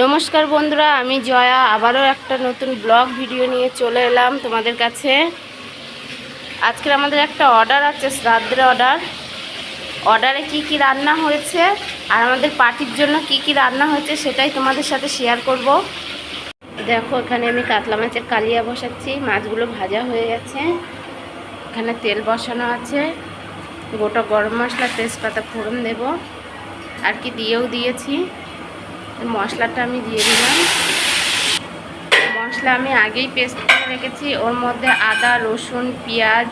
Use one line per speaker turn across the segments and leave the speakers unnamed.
নমস্কার বন্ধুরা, আমি জয়া। আবারও একটা নতুন ব্লগ ভিডিও নিয়ে চলে এলাম তোমাদের কাছে। আজকের আমাদের একটা অর্ডার আছে, শ্রাদ্ধের অর্ডার অর্ডারে কি কি রান্না হয়েছে আর আমাদের পার্টির জন্য কি কি রান্না হয়েছে সেটাই তোমাদের সাথে শেয়ার করব। দেখো, এখানে আমি কাতলা মাছের কালিয়া বসাচ্ছি। মাছগুলো ভাজা হয়ে গেছে। এখানে তেল বসানো আছে। গোটা গরম মশলা, তেজপাতা, ফোড়ন দেব। আর কি দিয়েও দিয়েছি। মশলাটা আমি দিয়ে দিলাম। মশলা আমি আগেই পেস্ট করে রেখেছি। ওর মধ্যে আদা, রসুন, পেঁয়াজ,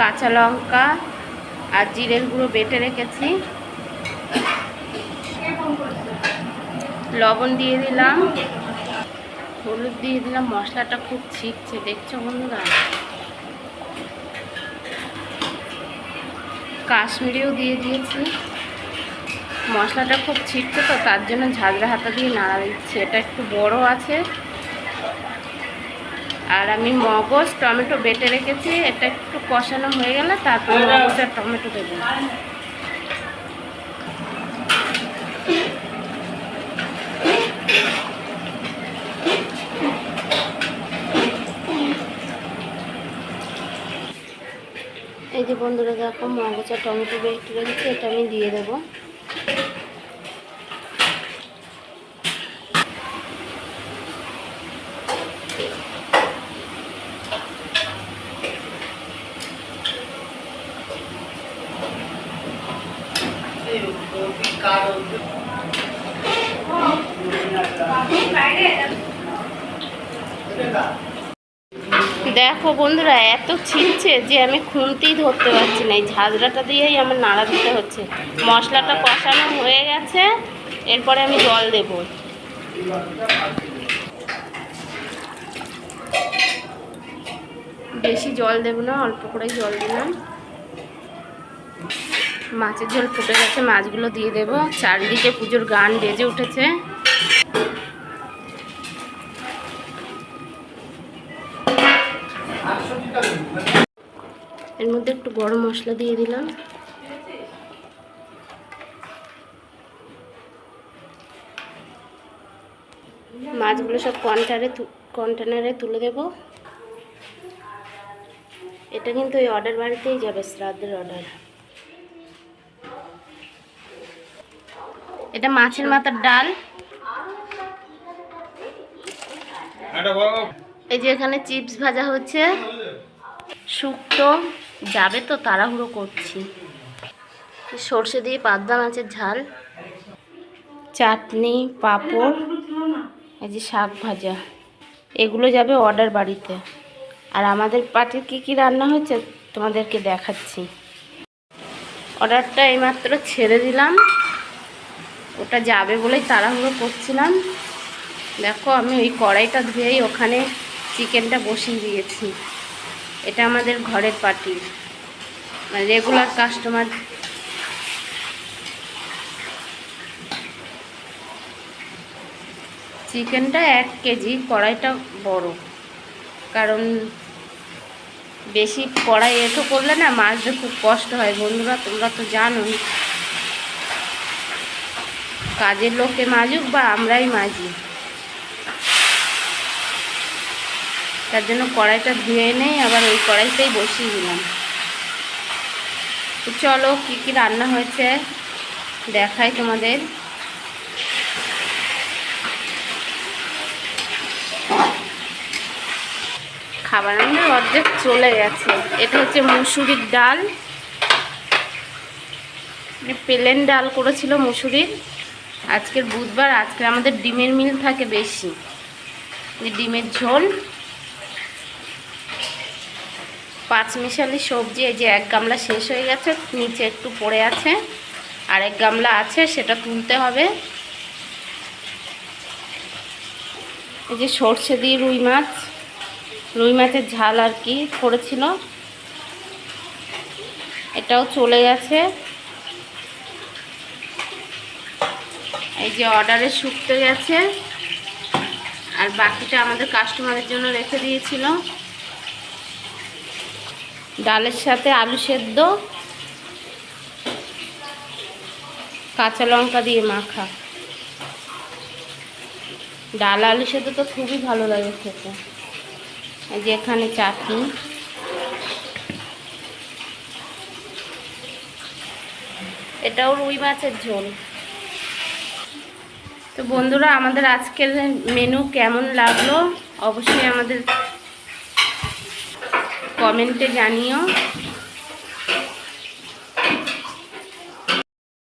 কাঁচা লঙ্কা আর জিরের গুঁড়ো বেটে রেখেছি। লবণ দিয়ে দিলাম। হলুদ দিয়ে দিলাম। মশলাটা খুব ছিটছে দেখছ বন্ধুরা? কাশ্মীরেও দিয়ে দিয়েছি। মশলাটা খুব ছিটছে তো তার জন্য ঝাঁঝরা হাতা দিয়ে নাড়া দিচ্ছি। এটা একটু বড় আছে। আর আমি মগজ টমেটো বেটে রেখেছি এটা একটু কষানো হয়ে গেলে তারপর মগজ আর টমেটো দেবো। এই যে বন্ধুরা দেখো মগজ আর টমেটো বেটে রেখেছি এটা আমি দিয়ে দেবো। দেখো বন্ধুরা, এত ছিটছে যে আমি খুনতেই ধরতে পারছি না। এই ঝাঁঝরাটা দিয়েই আমার নাড়া দিতে হচ্ছে। মশলাটা কষানো হয়ে গেছে, এরপরে আমি জল দেব। বেশি জল দেব না, অল্প করেই জল দিলাম। মাছের ঝোল ফুটে গেছে, মাছগুলো দিয়ে দেব। চারিদিকে পুজোর গান বেজে উঠেছে। এর মধ্যে একটু গরম মশলা দিয়ে দিলাম। মাছগুলো সব কন্টারে কন্টেনারে তুলে দেব। এটা কিন্তু ওই অর্ডার বাড়িতেই যাবে শ্রাদ্ধের অর্ডার এটা মাছের মাথার ডাল। এই যে এখানে চিপস ভাজা হচ্ছে। শুক্তো যাবে তো তাড়াহুড়ো করছি। সর্ষে দিয়ে পাবদা মাছের ঝাল। চাটনি পাঁপড় এই যে শাক ভাজা। এগুলো যাবে অর্ডার বাড়িতে। আর আমাদের পার্টির কী কী রান্না হচ্ছে তোমাদেরকে দেখাচ্ছি। অর্ডারটা এইমাত্র ছেড়ে দিলাম। ওটা যাবে বলেই তাড়াহুড়ো করছিলাম। দেখো আমি ওই কড়াইটা ধুয়েই ওখানে চিকেনটা বসিয়ে দিয়েছি। এটা আমাদের ঘরের পার্টি। মানে রেগুলার কাস্টমার চিকেনটা এক কেজি, কড়াইটা বড়। কারণ বেশি কড়াই এঁটো করলে না মাছতে খুব কষ্ট হয়। বন্ধুরা, তোমরা তো জানো কাজের লোকে মাজুক বা আমরাই মাজি। তার জন্য কড়াইটা ধুয়ে নেই আবার ওই কড়াইতেই বসিয়ে দিলাম। চলো, কী কী রান্না হয়েছে দেখাই তোমাদের। খাবার আমাদের অর্ধেক চলে গেছে। এটা হচ্ছে মুসুরির ডাল। প্লেন ডাল করেছিল মুসুরির। আজকের বুধবার, আজকে আমাদের ডিমের মিল থাকে বেশি। ডিমের ঝোল। পাঁচমিশালি সবজি, এই যে এক গামলা শেষ হয়ে গেছে, নিচে একটু পড়ে আছে। আর এক গামলা আছে, সেটা তুলতে হবে। এই যে সর্ষে দিয়ে রুই মাছ। রুই মাছের ঝাল আর কি করেছিল। এটাও চলে গেছে। এই যে অর্ডারে শুকতে গেছে। আর বাকিটা আমাদের কাস্টমারের জন্য রেখে দিয়েছিল। ডালের সাথে আলু সেদ্ধ। কাঁচা লঙ্কা দিয়ে মাখা। ডাল আলু সেদ্ধ তো খুবই ভালো লাগে খেতে। যে এখানে চাটনি। এটাও রুই মাছের ঝোল। তো বন্ধুরা, আমাদের আজকের মেনু কেমন লাগল অবশ্যই আমাদের কমেন্টে জানিও।